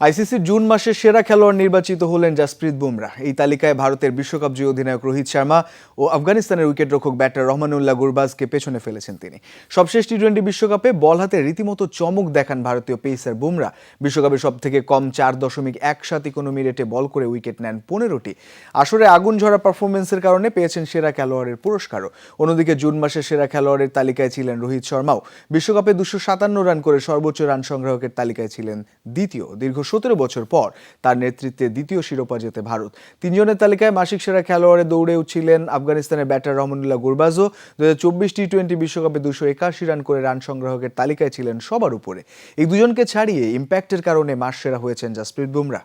আইসিসির জুন মাসের সেরা খেলোয়াড় নির্বাচিত হলেন জাসপ্রীত বুমরা। এই তালিকায় ভারতের বিশ্বকাপ জয়ী অধিনায়ক রোহিত শর্মা ও আফগানিস্তানের উইকেটরক্ষক ব্যাটার রহমানুল্লাহ গুরবাজকে পেছনে ফেলেছেন তিনি। সবশেষ টি টোয়েন্টি বিশ্বকাপে বল হাতে রীতিমতো চমক দেখান ভারতীয় পেসার বুমরা। বিশ্বকাপে সব থেকে কম চার দশমিক এক সাত ইকোনমি রেটে বল করে উইকেট নেন পনেরোটি। আসরে আগুন ঝরা পারফরমেন্সের কারণে পেয়েছেন সেরা খেলোয়াড়ের পুরস্কারও। অন্যদিকে জুন মাসের সেরা খেলোয়াড়ের তালিকায় ছিলেন রোহিত শর্মাও। বিশ্বকাপে দুশো সাতান্ন রান করে সর্বোচ্চ রান সংগ্রাহকের তালিকায় ছিলেন দ্বিতীয়। দীর্ঘ সতেরো বছর পর তার নেতৃত্বে দ্বিতীয় শিরোপা জেতে ভারত। তিনজনের তালিকায় মাসিক সেরা খেলোয়াড়ে দৌড়ে উঠছিলেন আফগানিস্তানের ব্যাটার রহমানুল্লাহ গুরবাজও দু হাজার চব্বিশ টি টোয়েন্টি বিশ্বকাপে দুশো একাশি রান করে রান সংগ্রাহকের তালিকায় ছিলেন সবার উপরে। এই দুজনকে ছাড়িয়ে ইম্প্যাক্টের কারণে মাস সেরা হয়েছেন জাসপ্রীত বুমরা।